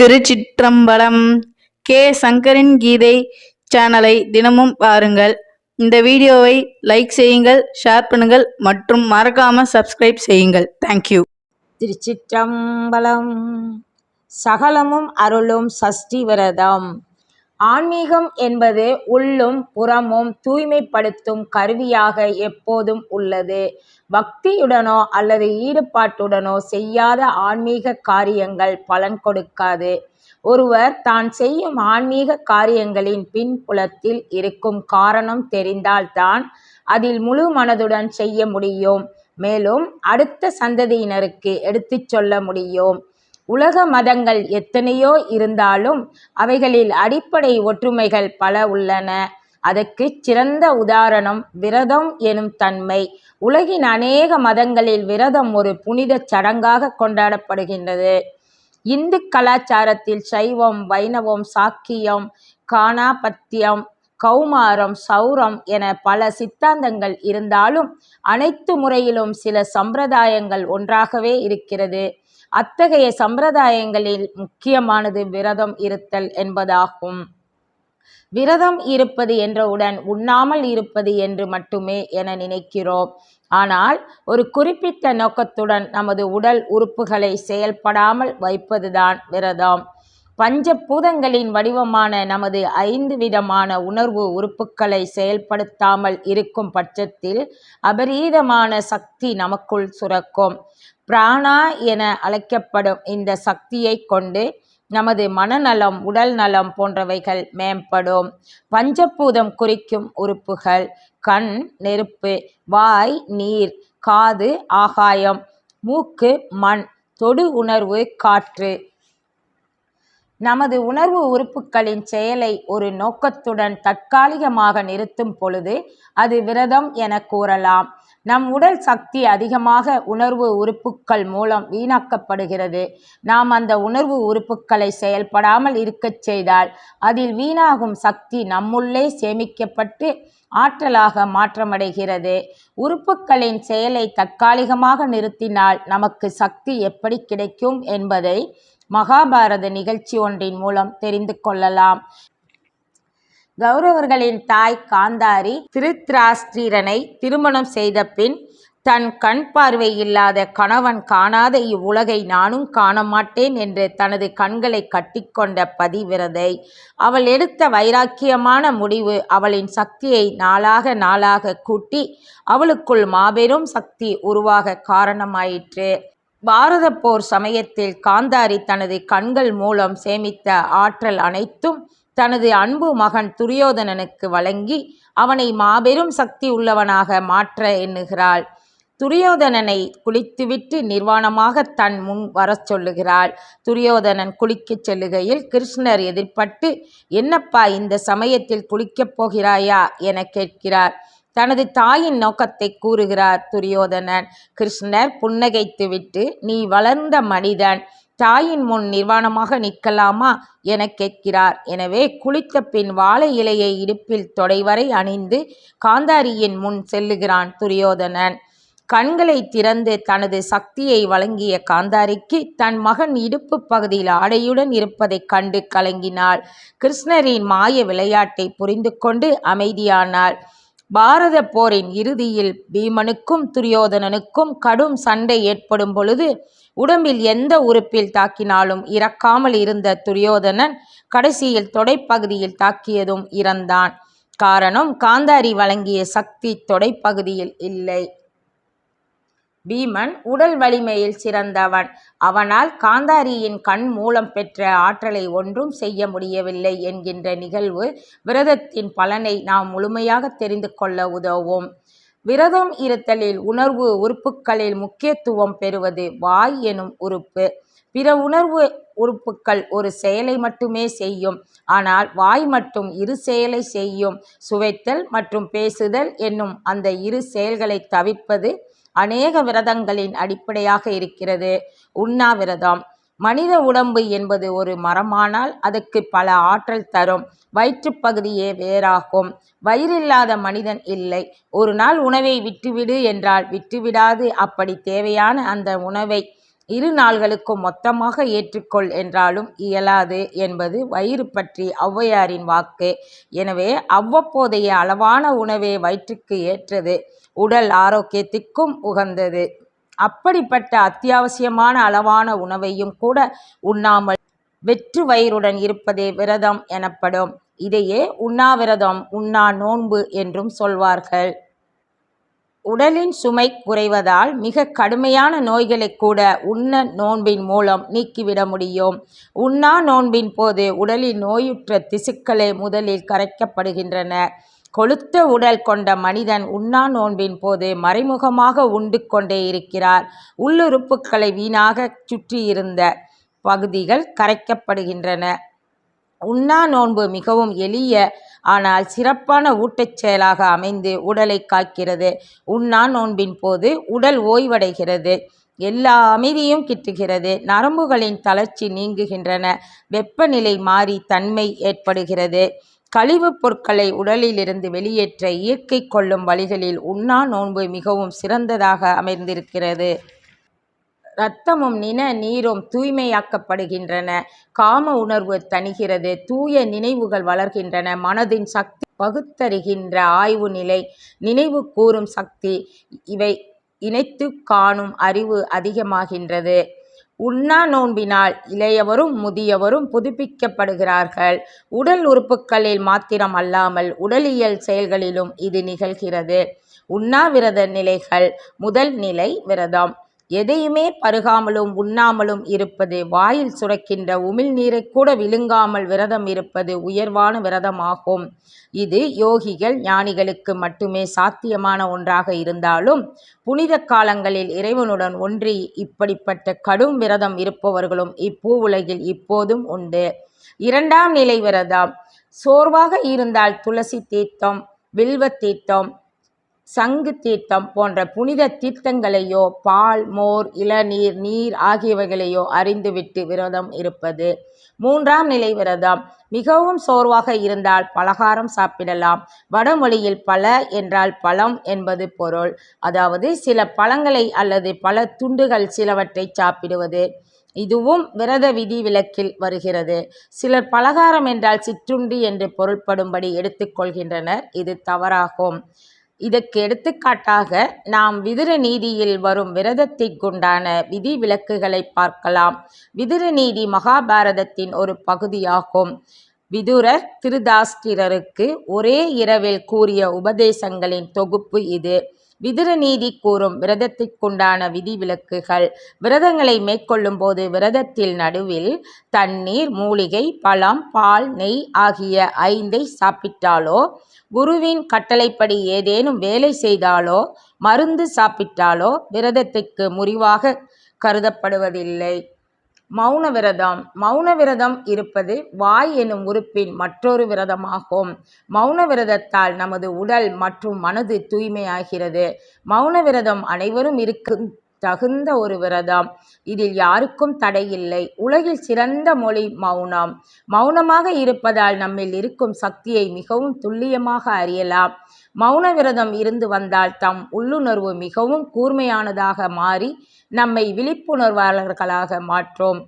திருச்சிற்றம்பலம் K. சங்கரின் கீதை சேனலை தினமும் பாருங்கள். இந்த வீடியோவை லைக் செய்யுங்கள் ஷேர் பண்ணுங்கள் மற்றும் மறக்காம சப்ஸ்கிரைப் செய்யுங்கள். தேங்க்யூ திருச்சிற்றம்பலம். சகலமும் அருளும் சஷ்டி விரதம். ஆன்மீகம் என்பது உள்ளும் புறமும் தூய்மைப்படுத்தும் கருவியாக எப்போதும் உள்ளது. பக்தியுடனோ அல்லது ஈடுபாட்டுடனோ செய்யாத ஆன்மீக காரியங்கள் பலன் கொடுக்காது. ஒருவர் தான் செய்யும் ஆன்மீக காரியங்களின் பின்புலத்தில் இருக்கும் காரணம் தெரிந்தால்தான் அதில் முழு மனதுடன் செய்ய முடியும். மேலும் அடுத்த சந்ததியினருக்கு எடுத்துச் சொல்ல முடியும். உலக மதங்கள் எத்தனையோ இருந்தாலும் அவைகளில் அடிப்படை ஒற்றுமைகள் பல உள்ளன. அதற்கு சிறந்த உதாரணம் விரதம் எனும் தன்மை. உலகின் அநேக மதங்களில் விரதம் ஒரு புனித சடங்காக கொண்டாடப்படுகின்றது. இந்து கலாச்சாரத்தில் சைவம் வைணவம் சாக்கியம் காணாபத்தியம் கௌமாரம் சௌரம் என பல சித்தாந்தங்கள் இருந்தாலும் அனைத்து முறையிலும் சில சம்பிரதாயங்கள் ஒன்றாகவே இருக்கிறது. அத்தகைய சம்பிரதாயங்களில் முக்கியமானது விரதம் இருத்தல் என்பதாகும். விரதம் இருப்பது என்றவுடன் உண்ணாமல் இருப்பது என்று மட்டுமே என நினைக்கிறோம். ஆனால் ஒரு குறிப்பிட்ட நோக்கத்துடன் நமது உடல் உறுப்புகளை செயல்படாமல் வைப்பதுதான் விரதம். பஞ்சபூதங்களின் வடிவமான நமது ஐந்து விதமான உணர்வு உறுப்புகளை செயல்படுத்தாமல் இருக்கும் பட்சத்தில் அபரீதமான சக்தி நமக்குள் சுரக்கும். பிராணா என அழைக்கப்படும் இந்த சக்தியை கொண்டு நமது மனநலம் உடல் நலம் போன்றவைகள் மேம்படும். பஞ்சபூதம் குறிக்கும் உறுப்புகள் கண் நெருப்பு வாய் நீர் காது ஆகாயம் மூக்கு மண் தொடு உணர்வு காற்று. நமது உணர்வு உறுப்புகளின் செயலை ஒரு நோக்கத்துடன் தற்காலிகமாக நிறுத்தும் பொழுது அது விரதம் என கூறலாம். நம் உடல் சக்தி அதிகமாக உணர்வு உறுப்புக்கள் மூலம் வீணாக்கப்படுகிறது. நாம் அந்த உணர்வு உறுப்புக்களை செயல்படாமல் இருக்கச் செய்தால் அதில் வீணாகும் சக்தி நம்முள்ளே சேமிக்கப்பட்டு ஆற்றலாக மாற்றமடைகிறது. உறுப்புக்களின் செயலை தற்காலிகமாக நிறுத்தினால் நமக்கு சக்தி எப்படி கிடைக்கும் என்பதை மகாபாரத நிகழ்ச்சி ஒன்றின் மூலம் தெரிந்து கொள்ளலாம். கௌரவர்களின் தாய் காந்தாரி திருத்ராஸ்திரனை திருமணம் செய்த பின் தன் கண் பார்வை இல்லாத கணவன் காணாத இவ்வுலகை நானும் காண மாட்டேன் என்று தனது கண்களை கட்டிக்கொண்ட பதிவிரதை அவள் எடுத்த வைராக்கியமான முடிவு அவளின் சக்தியை நாளாக நாளாக கூட்டி அவளுக்குள் மாபெரும் சக்தி உருவாக காரணமாயிற்று. பாரத போர் சமயத்தில் காந்தாரி தனது கண்கள் மூலம் சேமித்த ஆற்றல் அனைத்தும் தனது அன்பு மகன் துரியோதனனுக்கு வழங்கி அவனை மாபெரும் சக்தி உள்ளவனாக மாற்ற எண்ணுகிறாள். துரியோதனனை குளித்துவிட்டு நிர்வாணமாக தன் முன் வரச் சொல்லுகிறாள். துரியோதனன் குளிக்கச் செல்லுகையில் கிருஷ்ணர் எதிர்பட்டு என்னப்பா இந்த சமயத்தில் குளிக்கப் போகிறாயா? என கேட்கிறார். தனது தாயின் நோக்கத்தை கூறுகிறார் துரியோதனன். கிருஷ்ணர் புன்னகைத்துவிட்டு நீ வளர்ந்த மனிதன். தாயின் முன் நிர்வாணமாக நிற்கலாமா? என கேட்கிறார். எனவே குளித்த பின் வாழை இலையை இடுப்பில் தொடைவரை அணிந்து காந்தாரியின் முன் செல்லுகிறான் துரியோதனன். கண்களை திறந்து தனது சக்தியை வழங்கிய காந்தாரிக்கு தன் மகன் இடுப்பு பகுதியில் ஆடையுடன் இருப்பதைக் கண்டு கலங்கினாள். கிருஷ்ணரின் மாய விளையாட்டை புரிந்து கொண்டு அமைதியானாள். பாரத போரின் இறுதியில் பீமனுக்கும் துரியோதனனுக்கும் கடும் சண்டை ஏற்படும் பொழுது உடம்பில் எந்த உறுப்பில் தாக்கினாலும் இறக்காமல் இருந்த துரியோதனன் கடைசியில் தொடைப்பகுதியில் தாக்கியதும் இறந்தான். காரணம் காந்தாரி வழங்கிய சக்தி தொடைப்பகுதியில் இல்லை. பீமன் உடல் வலிமையில் சிறந்தவன். அவனால் காந்தாரியின் கண் மூலம் பெற்ற ஆற்றலை ஒன்றும் செய்ய முடியவில்லை என்கின்ற நிகழ்வு விரதத்தின் பலனை நாம் முழுமையாக தெரிந்து கொள்ள உதவும். விரதம் இருத்தலில் உணர்வு உறுப்புகளில் முக்கியத்துவம் பெறுவது வாய் எனும் உறுப்பு. பிற உணர்வு உறுப்புக்கள் ஒரு செயலை மட்டுமே செய்யும். ஆனால் வாய் மட்டும் இரு செயலை செய்யும். சுவைத்தல் மற்றும் பேசுதல் என்னும் அந்த இரு செயல்களை தவிர்ப்பது அநேக விரதங்களின் அடிப்படையாக இருக்கிறது. உண்ணாவிரதம். மனித உடம்பு என்பது ஒரு மரமானால் அதற்கு பல ஆற்றல் தரும். வயிற்றுப்பகுதியே வேறாகும். வயிறில்லாத மனிதன் இல்லை. ஒரு நாள் உணவை விட்டுவிடு என்றால் விட்டுவிடாது. அப்படி தேவையான அந்த உணவை இரு நாள்களுக்கும் மொத்தமாக ஏற்றுக்கொள் என்றாலும் இயலாது என்பது வயிறு பற்றி ஔவையாரின் வாக்கு. எனவே அவ்வப்போதைய அளவான உணவே வயிற்றுக்கு ஏற்றது. உடல் ஆரோக்கியத்திற்கும் உகந்தது. அப்படிப்பட்ட அத்தியாவசியமான அளவான உணவையும் கூட உண்ணாமல் வெற்று வயிறுடன் இருப்பதே விரதம் எனப்படும். இதையே உண்ணாவிரதம் உண்ணா நோன்பு என்றும் சொல்வார்கள். உடலின் சுமை குறைவதால் மிக கடுமையான நோய்களை கூட உண்ண நோன்பின் மூலம் நீக்கிவிட முடியும். உண்ணா நோன்பின் போது உடலின் நோயுற்ற திசுக்களே முதலில் கரைக்கப்படுகின்றன. கொழுத்த உடல் கொண்ட மனிதன் உண்ணா நோன்பின் போது மறைமுகமாக உண்டு கொண்டே இருக்கிறார். உள்ளுறுப்புக்களை வீணாக சுற்றியிருந்த பகுதிகள் கரைக்கப்படுகின்றன. உண்ணா நோன்பு மிகவும் எளிய ஆனால் சிறப்பான ஊட்டச் செயலாக அமைந்து உடலை காக்கிறது. உண்ணா நோன்பின் போது உடல் ஓய்வடைகிறது. எல்லா அமைதியும் கிட்டுகிறது. நரம்புகளின் தளர்ச்சி நீங்குகின்றன. வெப்பநிலை மாறி தன்மை ஏற்படுகிறது. கழிவுப் பொருட்களை உடலிலிருந்து வெளியேற்ற இயற்கை கொள்ளும் வழிகளில் உண்ணா நோன்பு மிகவும் சிறந்ததாக அமைந்திருக்கிறது. இரத்தமும் நின நீரும் தூய்மையாக்கப்படுகின்றன. காம உணர்வு தணிகிறது. தூய நினைவுகள் வளர்கின்றன. மனதின் சக்தி பகுத்தறிகின்ற ஆய்வு நிலை நினைவு கூறும் சக்தி இவை இணைத்து காணும் அறிவு அதிகமாகின்றது. உண்ணா நோன்பினால் இளையவரும் முதியவரும் புதுப்பிக்கப்படுகிறார்கள். உடல் உறுப்புகளில் மாத்திரம் அல்லாமல் உடலியல் செயல்களிலும் இது நிகழ்கிறது. உண்ணாவிரத நிலைகள் முதல் நிலை விரதம். எதையுமே பருகாமலும் உண்ணாமலும் இருப்பது வாயில் சுரக்கின்ற உமிழ்நீரை கூட விழுங்காமல் விரதம் இருப்பது உயர்வான விரதமாகும். இது யோகிகள் ஞானிகளுக்கு மட்டுமே சாத்தியமான ஒன்றாக இருந்தாலும் புனித காலங்களில் இறைவனுடன் ஒன்றி இப்படிப்பட்ட கடும் விரதம் இருப்பவர்களும் இப்பூ உலகில் இப்போதும் உண்டு. இரண்டாம் நிலை விரதம். சோர்வாக இருந்தால் துளசி தீர்த்தம் வில்வ தீர்த்தம் சங்கு தீர்த்தம் போன்ற புனித தீர்த்தங்களையோ பால் மோர் இளநீர் நீர் ஆகியவைகளையோ அறிந்துவிட்டு விரதம் இருப்பது. மூன்றாம் நிலை விரதம். மிகவும் சோர்வாக இருந்தால் பலகாரம் சாப்பிடலாம். வடமொழியில் பல என்றால் பழம் என்பது பொருள். அதாவது சில பழங்களை அல்லது பல துண்டுகள் சிலவற்றை சாப்பிடுவது. இதுவும் விரத விதி விலக்கில் வருகிறது. சிலர் பலகாரம் என்றால் சிற்றுண்டி என்று பொருள்படும்படி எடுத்துக்கொள்கின்றனர். இது தவறாகும். இதற்கு எடுத்துக்காட்டாக நாம் விதுர நீதியில் வரும் விரதத்திற்குண்டான விதி விலக்குகளை பார்க்கலாம். விதுர நீதி மகாபாரதத்தின் ஒரு பகுதியாகும். விதுரர் திருதாஸ்திரருக்கு ஒரே இரவில் கூறிய உபதேசங்களின் தொகுப்பு இது. விதிர நீதி கூறும் விரதத்திற்குண்டான விதிவிலக்குகள். விரதங்களை மேற்கொள்ளும் போது விரதத்தில் நடுவில் தண்ணீர் மூலிகை பழம் பால் நெய் ஆகிய ஐந்தை சாப்பிட்டாலோ குருவின் கட்டளைப்படி ஏதேனும் வேலை செய்தாலோ மருந்து சாப்பிட்டாலோ விரதத்துக்கு முறிவாக கருதப்படுவதில்லை. மௌன விரதம் மௌன விரதம் இருப்பது வாய் எனும் உறுப்பின் மற்றொரு விரதமாகும். மௌன விரதத்தால் நமது உடல் மற்றும் மனது தூய்மையாகிறது. மௌன விரதம் அனைவரும் இருக்க தகுந்த ஒரு விரதம். இதில் யாருக்கும் தடையில்லை உலகில் சிறந்த மொழி மௌனம். மௌனமாக இருப்பதால் நம்மில் இருக்கும் சக்தியை மிகவும் துல்லியமாக அறியலாம். மௌன விரதம் இருந்து வந்தால் தம் உள்ளுணர்வு மிகவும் கூர்மையானதாக மாறி நம்மை விழிப்புணர்வாளர்களாக மாற்றோம்.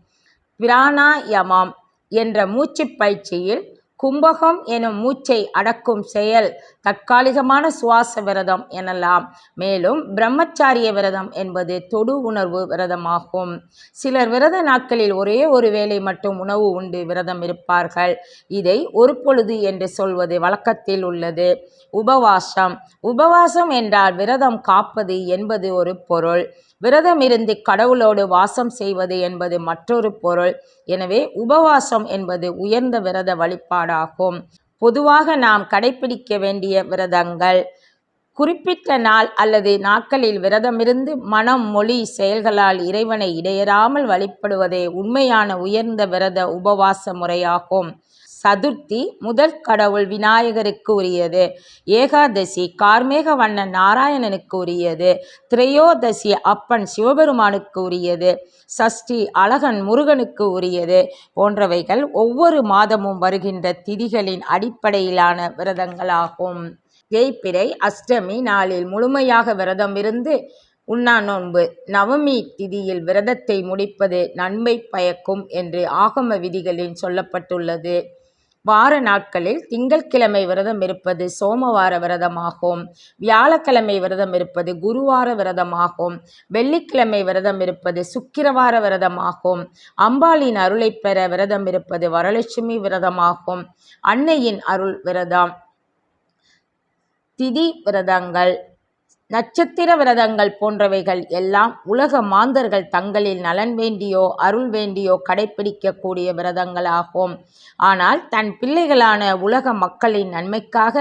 பிராணாயமாம் என்ற மூச்சுப் பயிற்சியில் கும்பகம் எனும் மூச்சை அடக்கும் செயல் தற்காலிகமான சுவாச விரதம் எனலாம். மேலும் பிரம்மச்சாரிய விரதம் என்பது தொடு உணர்வு விரதமாகும். சிலர் விரத நாட்களில் ஒரே ஒரு வேளை மட்டும் உணவு உண்டு விரதம் இருப்பார்கள். இதை ஒரு பொழுது என்று சொல்வது வழக்கத்தில் உள்ளது. உபவாசம். உபவாசம் என்றால் விரதம் காப்பது என்பது ஒரு பொருள். விரதம் இருந்து கடவுளோடு வாசம் செய்வது என்பது மற்றொரு பொருள். எனவே உபவாசம் என்பது உயர்ந்த விரத வழிபாடாகும். பொதுவாக நாம் கடைபிடிக்க வேண்டிய விரதங்கள். குறிப்பிட்ட நாள் அல்லது நாட்களில் விரதமிருந்து மனம் மொழி செயல்களால் இறைவனை இடையறாமல் வழிபடுவதே உண்மையான உயர்ந்த விரத உபவாச முறையாகும். சதுர்த்தி முதல் கடவுள் விநாயகருக்கு உரியது. ஏகாதசி கார்மேக வண்ணன் நாராயணனுக்கு உரியது. திரையோதசி அப்பன் சிவபெருமானுக்கு உரியது. சஷ்டி அழகன் முருகனுக்கு உரியது. போன்றவைகள் ஒவ்வொரு மாதமும் வருகின்ற திதிகளின் அடிப்படையிலான விரதங்களாகும். தேய்பிறை அஷ்டமி நாளில் முழுமையாக விரதம் இருந்து உண்ணா நோன்பு நவமி திதியில் விரதத்தை முடிப்பது நன்மை பயக்கும் என்று ஆகம விதிகளில் சொல்லப்பட்டுள்ளது. வார நாட்களில் திங்கட்கிழமை விரதம் இருப்பது சோமவார விரதமாகும். வியாழக்கிழமை விரதம் இருப்பது குருவார விரதமாகும். வெள்ளிக்கிழமை விரதம் இருப்பது சுக்கிரவார விரதமாகும். அம்பாளின் அருளைப் பெற விரதம் இருப்பது வரலட்சுமி விரதமாகும். அன்னையின் அருள் விரதம். திதி விரதங்கள். நட்சத்திர விரதங்கள் போன்றவைகள் எல்லாம் உலக மாந்தர்கள் தங்களில் நலன் வேண்டியோ அருள் வேண்டியோ கடைப்பிடிக்கக்கூடிய விரதங்களாகும். ஆனால் தன் பிள்ளைகளான உலக மக்களின் நன்மைக்காக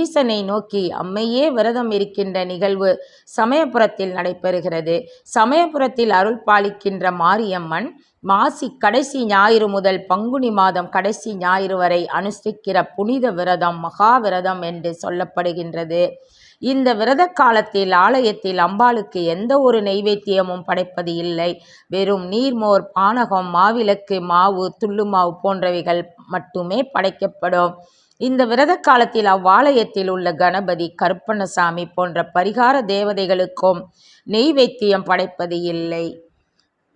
ஈசனை நோக்கி அம்மையே விரதம் இருக்கின்ற நிகழ்வு சமயபுரத்தில் நடைபெறுகிறது. சமயபுரத்தில் அருள் பாலிக்கின்ற மாரியம்மன் மாசி கடைசி ஞாயிறு முதல் பங்குனி மாதம் கடைசி ஞாயிறு வரை அனுஷ்டிக்கிற புனித விரதம் மகா விரதம் என்று சொல்லப்படுகின்றது. இந்த விரத காலத்தில் ஆலயத்தில் அம்பாளுக்கு எந்த ஒரு நெய்வேத்தியமும் படைப்பது இல்லை. வெறும் நீர்மோர் பானகம் மாவிளக்கு மாவு துள்ளு மாவு போன்றவைகள் மட்டுமே படைக்கப்படும். இந்த விரத காலத்தில் அவ்வாலயத்தில் உள்ள கணபதி கருப்பண்ணசாமி போன்ற பரிகார தேவதைகளுக்கும் நெய்வேத்தியம் படைப்பது இல்லை.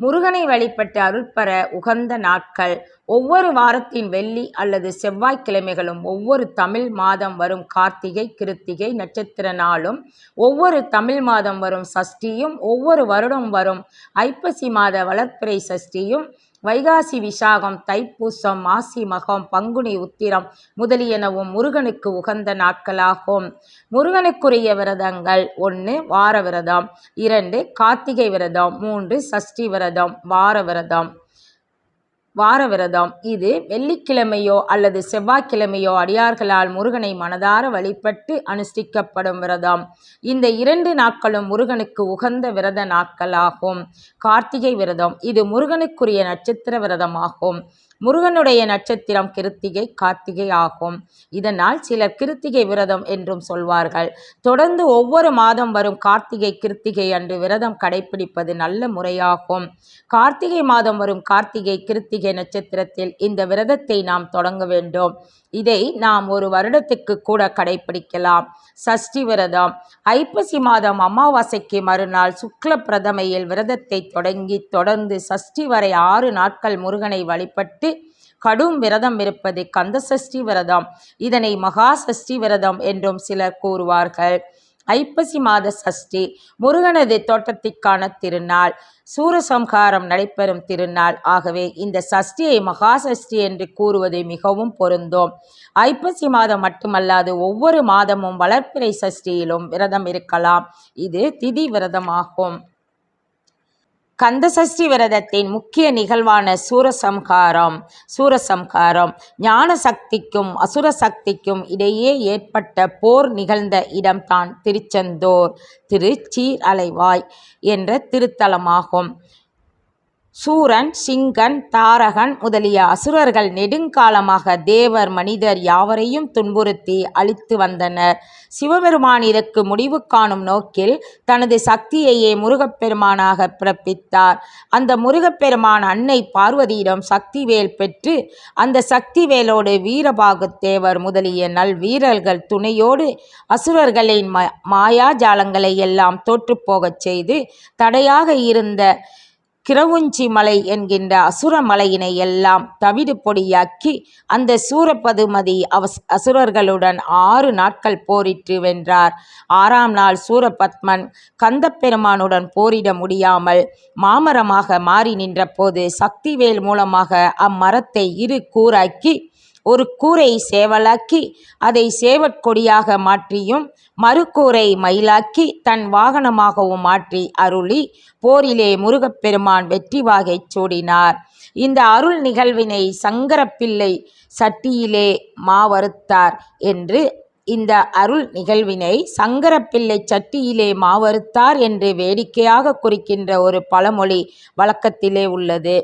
முருகனை வழிபட்டு அருள்பெற உகந்த நாட்கள். ஒவ்வொரு வாரத்தின் வெள்ளி அல்லது செவ்வாய்க்கிழமைகளும் ஒவ்வொரு தமிழ் மாதம் வரும் கார்த்திகை கிருத்திகை நட்சத்திர நாளும் ஒவ்வொரு தமிழ் மாதம் வரும் சஷ்டியும் ஒவ்வொரு வருடம் வரும் ஐப்பசி மாத வளர்ப்பிறை சஷ்டியும் வைகாசி விசாகம் தைப்பூசம் மாசி மகம் பங்குனி உத்திரம் முதலியனவும் முருகனுக்கு உகந்த நாட்களாகும். முருகனுக்குரிய விரதங்கள் ஒன்று வார விரதம். இரண்டு கார்த்திகை விரதம். மூன்று சஷ்டி விரதம். வார விரதம். வார விரதம் இது வெள்ளிக்கிழமையோ அல்லது செவ்வாய்க்கிழமையோ அடியார்களால் முருகனை மனதார வழிபட்டு அனுஷ்டிக்கப்படும் விரதம். இந்த இரண்டு நாட்களும் முருகனுக்கு உகந்த விரத நாட்களாகும். கார்த்திகை விரதம் இது முருகனுக்குரிய நட்சத்திர விரதமாகும். முருகனுடைய நட்சத்திரம் கிருத்திகை கார்த்திகை ஆகும். இதனால் சிலர் கிருத்திகை விரதம் என்றும் சொல்வார்கள். தொடர்ந்து ஒவ்வொரு மாதம் வரும் கார்த்திகை கிருத்திகை அன்று விரதம் கடைபிடிப்பது நல்ல முறையாகும். கார்த்திகை மாதம் வரும் கார்த்திகை கிருத்திகை நட்சத்திரத்தில் இந்த விரதத்தை நாம் தொடங்க வேண்டும். இதை நாம் ஒரு வருடத்துக்கு கூட கடைபிடிக்கலாம் சஷ்டி விரதம். ஐப்பசி மாதம் அமாவாசைக்கு மறுநாள் சுக்ல பிரதமையில் விரதத்தை தொடங்கி தொடர்ந்து சஷ்டி வரை ஆறு நாட்கள் முருகனை வழிபட்டு கடும் விரதம் இருப்பது கந்த சஷ்டி விரதம். இதனை மகா சஷ்டி விரதம் என்றும் சிலர் கூறுவார்கள். ஐப்பசி மாத சஷ்டி முருகனது தோட்டத்திற்கான திருநாள் சூரசம்ஹாரம் நடைபெறும் திருநாள். ஆகவே இந்த சஷ்டியை மகா சஷ்டி என்று கூறுவது மிகவும் பொருந்தும். ஐப்பசி மாதம் மட்டுமல்லாது ஒவ்வொரு மாதமும் வளர்ப்பிறை சஷ்டியிலும் விரதம் இருக்கலாம். இது திதி விரதமாகும். கந்தசஷ்டி விரதத்தின் முக்கிய நிகழ்வான சூரசம்ஹாரம் சூரசம்ஹாரம் ஞான சக்திக்கும் அசுர சக்திக்கும் இடையே ஏற்பட்ட போர் நிகழ்ந்த இடம்தான் திருச்செந்தூர் திருச்சீர் அலைவாய் என்ற திருத்தலமாகும். சூரன் சிங்கன் தாரகன் முதலிய அசுரர்கள் நெடுங்காலமாக தேவர் மனிதர் யாவரையும் துன்புறுத்தி அழித்து வந்தனர். சிவபெருமான் இதற்கு முடிவு காணும் நோக்கில் தனது சக்தியையே முருகப்பெருமானாக பிறப்பித்தார். அந்த முருகப்பெருமான் அன்னை பார்வதியிடம் சக்திவேல் பெற்று அந்த சக்திவேலோடு வீரபாகு தேவர் முதலிய நல் வீரர்கள் துணையோடு அசுரர்களின் ம மாயாஜாலங்களை எல்லாம் தோற்றுப்போகச் செய்து தடையாக இருந்த கிரவுஞ்சி மலை என்கின்ற அசுர மலையினை எல்லாம் தவிடு பொடியாக்கி அந்த சூரபதுமதி அவஸ் அசுரர்களுடன் ஆறு நாட்கள் போரிட்டு வென்றார். ஆறாம் நாள் சூரபத்மன் கந்தப்பெருமானுடன் போரிட முடியாமல் மாமரமாக மாறி நின்றபோது சக்திவேல் மூலமாக அம்மரத்தை இரு கூறாக்கி ஒரு கூரை சேவலாக்கி அதை சேவற்கொடியாக மாற்றியும் மறுக்கூரை மயிலாக்கி தன் வாகனமாகவும் மாற்றி அருளி போரிலே முருகப்பெருமான் வெற்றி வாகைச் சூடினார். இந்த அருள் நிகழ்வினை சங்கரப்பிள்ளை சட்டியிலே மாவறுத்தார் என்று இந்த அருள் நிகழ்வினை சங்கரப்பிள்ளை சட்டியிலே மாவறுத்தார் என்று வேடிக்கையாக குறிக்கின்ற ஒரு பழமொழி வழக்கத்திலே உள்ளது.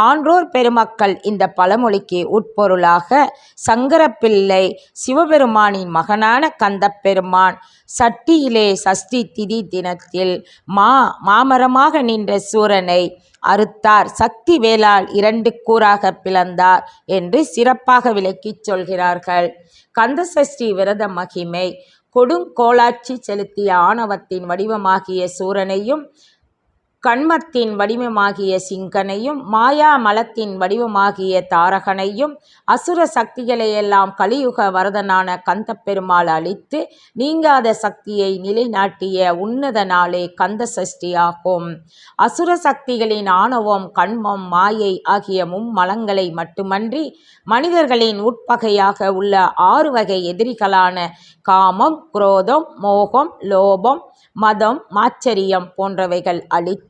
ஆன்றோர் பெருமக்கள் இந்த பழமொழிக்கு உட்பொருளாக சங்கரப்பிள்ளை சிவபெருமானின் மகனான கந்தப்பெருமான் சட்டியிலே சஷ்டி திதி தினத்தில் மா மாமரமாக நின்ற சூரனை அறுத்தார். சக்தி வேளால் இரண்டு கூறாக பிளந்தார் என்று சிறப்பாக விளக்கிச் சொல்கிறார்கள். கந்தசஷ்டி விரத மகிமை. கொடுங்கோலாட்சி செலுத்திய ஆணவத்தின் வடிவமாகிய சூரனையும் கண்மத்தின் வடிவமாகிய சிங்கனையும் மாயா மலத்தின் வடிவமாகிய தாரகனையும் அசுர சக்திகளையெல்லாம் கலியுக வரதனான கந்தப் பெருமாள் அளித்து நீங்காத சக்தியை நிலைநாட்டிய உன்னத நாளே கந்த சஷ்டியாகும் அசுர சக்திகளின் ஆணவம் கண்மம் மாயை ஆகிய மும்மலங்களை மட்டுமன்றி மனிதர்களின் உட்பகையாக உள்ள ஆறு வகை எதிரிகளான காமம் குரோதம் மோகம் லோபம் மதம் மாச்சரியம் போன்றவைகள்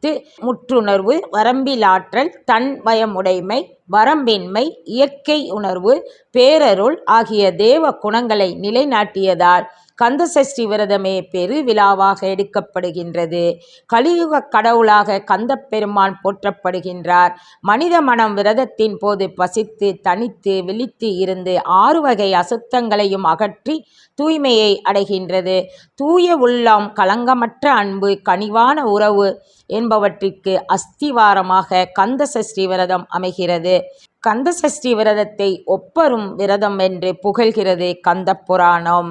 அளித்து முற்றுணர்வு வரம்பிலாற்றல் தன்மயமுடைமை வரம்பின்மை இயற்கை உணர்வு பேரருள் ஆகிய தேவ குணங்களை நிலைநாட்டியதால் கந்த சஷ்டி விரதமே பெரு விழாவாக எடுக்கப்படுகின்றது. கலியுக கடவுளாக கந்த பெருமான் போற்றப்படுகின்றார். மனித மனம் விரதத்தின் போது பசித்து தனித்து விழித்து இருந்து ஆறு வகை அசுத்தங்களையும் அகற்றி தூய்மையை அடைகின்றது. தூய உள்ளம் களங்கமற்ற அன்பு கனிவான உறவு என்பவற்றிற்கு அஸ்திவாரமாக கந்த சஷ்டி விரதம் அமைகிறது. கந்த சஷ்டி விரதத்தை ஒப்பரும் விரதம் என்று புகழ்கிறது கந்த புராணம்.